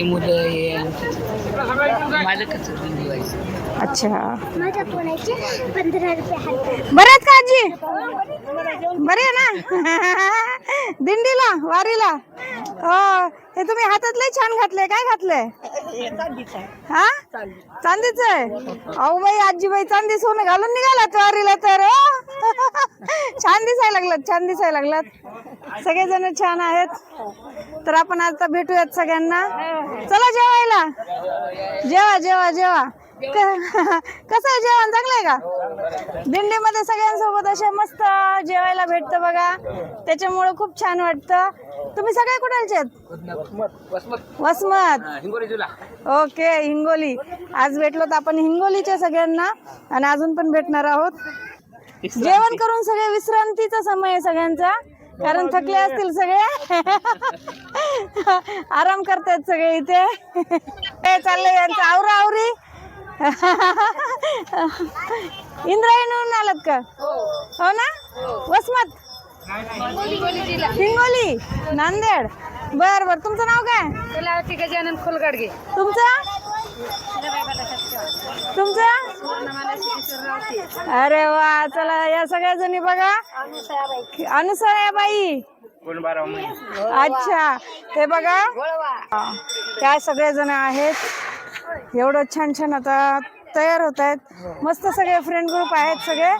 हे मुलं हे माझं कसं व्हायचं अच्छा. माझ्या पोळ्याचे पंधरा रुपये हात. बरे आहेत का आजी? बरे आहे ना? दिंडीला वारीला. हो. हे तुम्ही हातातले छान घातले काय घातले हा चांदीच आहे. अहो बाई आजीबाई चांदी सोनं घालून निघालात वारीला तर हो. छान दिसायला लागलात छान दिसायला लागलात. सगळेजण छान आहेत. तर आपण आता भेटूयात सगळ्यांना. चला जेवायला. जेवा जेवा जेवा. कसं आहे जेवण चांगलं आहे का? दिंडीमध्ये सगळ्यांसोबत असे मस्त जेवायला भेटतं बघा. त्याच्यामुळे खूप छान वाटतं. तुम्ही सगळे कुणालचे आहेत? वसमत. ओके हिंगोली. आज भेटलो तर आपण हिंगोलीच्या सगळ्यांना आणि अजून पण भेटणार आहोत. जेवण करून सगळे विश्रांतीचा समय आहे सगळ्यांचा कारण थकले असतील सगळे. आराम करतायत सगळे इथे. हे चाललंय यांचं आवरा आवरी इंद्रायणीहून आलात का? हो ना? वसमत? हिंगोली. नांदेड. बर बर. तुमचं नाव काय? गजानन खोलगाडगे. तुमचं? तुमचं? अरे वा चला या सगळ्या जणी बघा अनुसया बाई अच्छा हे बघा. त्या सगळे जण आहेत. एवढं छान छान आता तयार होत आहेत. मस्त सगळे फ्रेंड ग्रुप आहेत सगळे.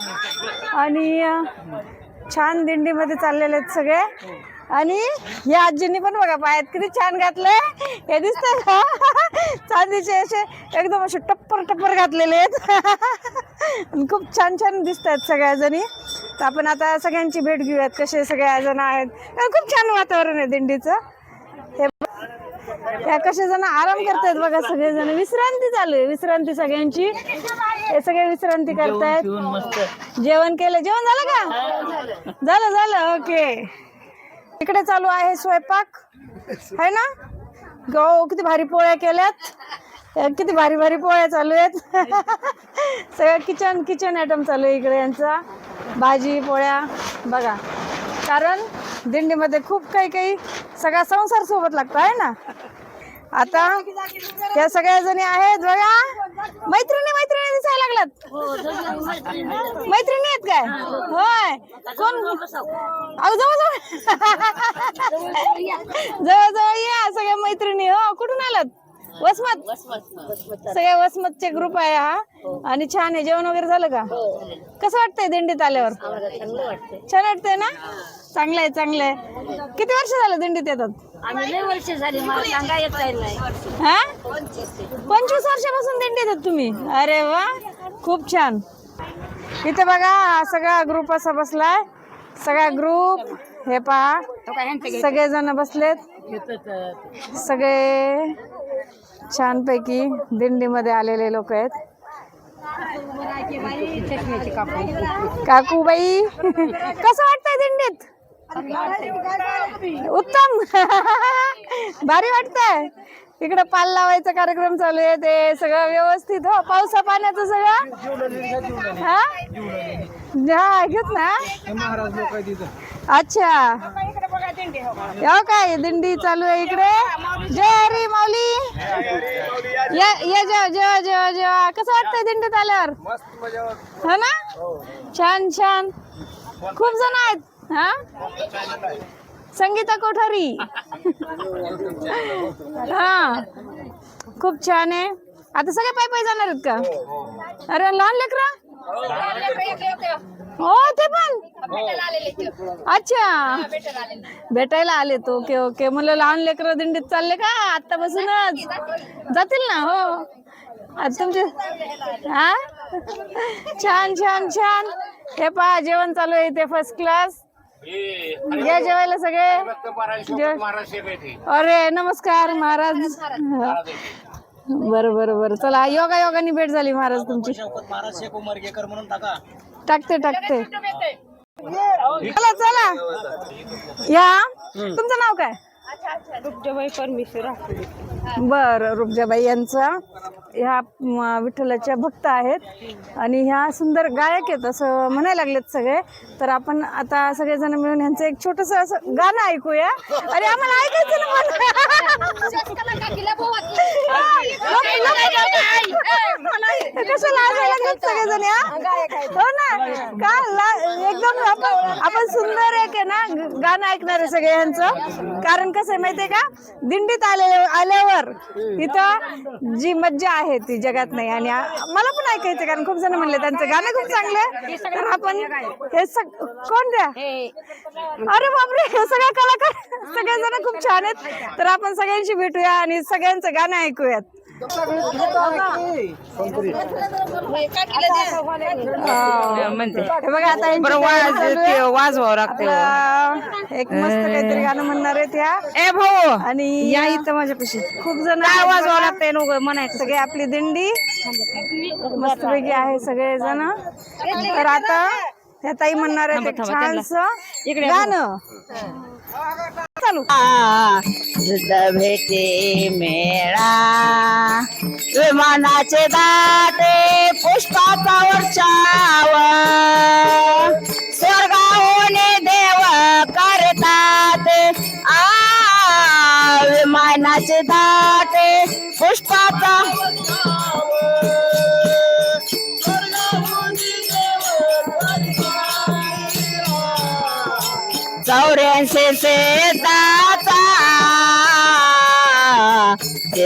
आणि छान दिंडीमध्ये चाललेले आहेत सगळे. आणि या आजींनी पण बघा पायात किती छान घातले हे दिसतंय का? चांदीचे असे एकदम असे टप्पर टप्पर घातलेले आहेत. खूप छान छान दिसत आहेत सगळ्या जणी तर आपण आता सगळ्यांची भेट घेऊयात कसे सगळ्या जण आहेत खूप छान वातावरण आहे दिंडीचं. हे त्या कसे जण आराम करतायत बघा सगळेजण. विश्रांती चालू आहे. विश्रांती सगळ्यांची. हे सगळे विश्रांती करतायत. जेवण केलं. जेवण झालं का? झालं. झालं ओके. इकडे चालू आहे स्वयंपाक. है ना? गो किती भारी पोळ्या केल्यात. किती भारी भारी पोळ्या चालू आहेत. सगळं किचन किचन आयटम चालू आहे इकडे यांचा. भाजी पोळ्या. बघा. कारण दिंडीमध्ये खूप काही काही सगळा संसार सोबत लागतो आहे ना? आता त्या सगळ्या जणी आहेत बघा. मैत्रिणी मैत्रिणी दिसायला लागलात मैत्रिणी आहेत काय? होय. कोण? अहो जवळ जवळ जवळ या सगळ्या मैत्रिणी हो. कुठून आलात? वसमत? सगळ्या वसमतचे ग्रुप आहे हा. आणि छान आहे. जेवण वगैरे झालं का? कसं वाटतंय दिंडीत आल्यावर? छान वाटतंय ना? चांगलं आहे चांगलं आहे किती वर्ष झालं दिंडीत येतात? आम्ही लय वर्ष झाली मला सांगा येत नाही. हा? पंचवीस वर्षापासून दिंडीत आहेत तुम्ही? अरे वा खूप छान. इथे बघा हा सगळा ग्रुप असा बसलाय. सगळा ग्रुप हे पहा. सगळे जण बसलेत. सगळे छानपैकी दिंडीमध्ये आलेले लोक आहेत. काकूबाई कसं वाटतंय दिंडीत? उत्तम. भारी वाटतंय. इकडे पाल लावायचा कार्यक्रम चालू आहे ते सगळं व्यवस्थित हो. पावसा पाण्याचं सगळं? हा? हा घेत ना? अच्छा. हो काय दिंडी चालू आहे इकडे? जय हरी माऊली. या या जेवा जेवा जेवा जेवा. कसं वाटतंय दिंडीत आल्यावर? हो ना? छान छान. खूप जण आहेत. हा? संगीता कोठारी. हा. खूप छान आहे. आता सगळे पाय पाय जाणार आहेत का? अरे लहान लेकरा? हो ते पण. अच्छा. भेटायला आले तो. Okay okay. म्हणलं लहान लेकरं दिंडीत चालले का? आतापासूनच जातील ना? हो. आता तुमचे हा? छान छान छान. हे पहा जेवण चालू आहे ते फर्स्ट क्लास या जेवायला सगळे अरे नमस्कार महाराज. बरं बरं बरं. चला योगा योगानी भेट झाली महाराज तुमची. टाकते टाकते. चला चला. या. तुमचं नाव काय? दुग्धबाई परमेश्वर बर रुपजाबाई यांचा ह्या म, विठ्ठलाच्या भक्त आहेत. आणि ह्या सुंदर गायक आहेत असं म्हणायला लागलेत सगळे. तर आपण आता सगळेजण मिळून ह्यांचं एक छोटस असं गाणं ऐकूया. अरे आम्हाला ऐकायचं ना पण. कशाला हसायला लागलेत सगळेजण या? हो ना? का ला- एकदम आपण सुंदर एक आहे ना गाणं ऐकणार आहे सगळे यांचं. कारण कसं आहे माहितीये का? दिंडीत आले आल्यावर तिथं जी मज्जा आहे ती जगात नाही. आणि मला पण ऐकायचं कारण खूप जण म्हणले त्यांचं गाणं खूप चांगलं आहे. तर आपण हे सग कोण द्या? अरे बापरे हे सगळे कलाकार सगळे जण खूप छान आहेत. तर आपण सगळ्यांशी भेटूया आणि सगळ्यांचं गाणं ऐकूयात. म्हणते बघा आता बरं वाज वाजवावं लागतं एक मस्त काहीतरी गाणं म्हणणार आहे त्या ए भाऊ आणि या इथं माझ्यापाशी खूप जण वाजवावं लागते लागतंय नको म्हणायचं सगळे आपली दिंडी मस्तपैकी आहे सगळे जण तर आता त्या ताई म्हणणार आहे छानस इकडे गाणं चालू भेटे मेळा विमानाचे दाटे पुष्पाचा वर्षाव. स्वर्गाहोने देव करतात. आ विमानाचे दाटे पुष्पाचा चौऱ्याऐंशी शेता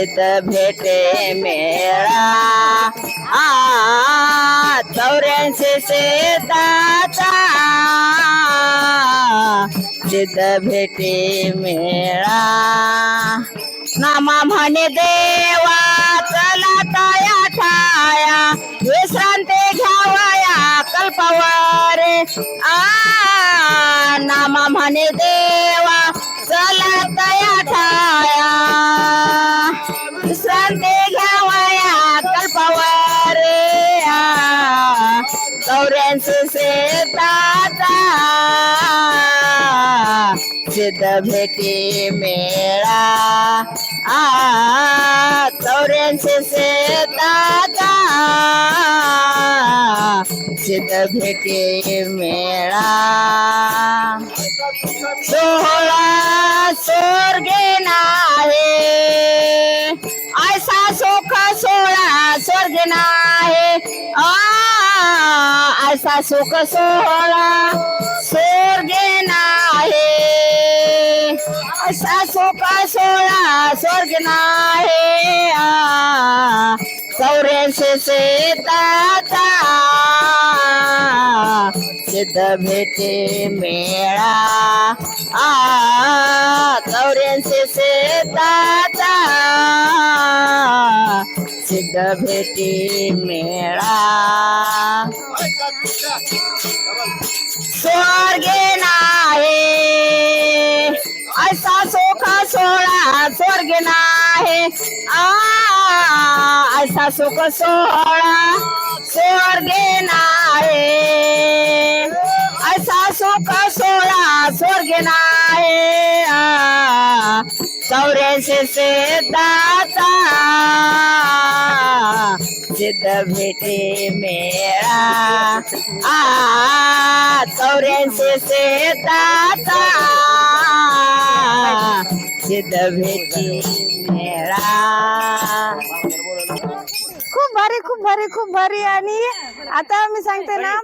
चित भेटे मेळा. आ चौऱ्याऐंशी शेताचा. चित भेटे मेळा. नामा म्हणे देवा चला ताया ठाया. विश्रांती घ्यावया कल्पवारे. आ नामा म्हणे देवा सिद्ध भेटी मेळा. आ चौऱ्याऐंशी शेताचा. सिद्ध भेटी मेळा. सोहळा स्वर्गे नाही. ऐसा सुख सोळा स्वर्ग नाही. आ ऐसा सुख सोहळा स्वर्ग नाही आ चौऱ्याऐंशी शेताचा सिद्ध भेटे मेळा आ चौऱ्याऐंशी शेताचा सिद्ध भेटे मेळा. स्वर्ग नाही ऐसा सोखा सोळा स्वर्ग नाही. आ सुख सोहळा स्वर्ग नाही. ऐसा सुख सोळा स्वर्ग नाही. आ, से दाता सिद्ध भेटे मेळा. आ चौऱ्याऐंशी दाता मेळा खूप भारी खूप भारी खूप भारी आणि आता मी सांगते ना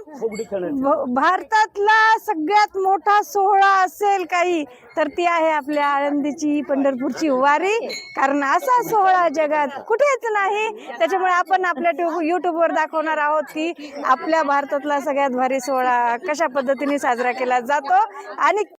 भ- भारतातला सगळ्यात मोठा सोहळा असेल काही तर ती आहे आपल्या आळंदीची पंढरपूरची वारी. कारण असा सोहळा जगात कुठेच नाही. त्याच्यामुळे आपण आपल्या ट्यूब यूट्यूबवर दाखवणार आहोत की आपल्या भारतातला सगळ्यात भारी सोहळा कशा पद्धतीने साजरा केला जातो. आणि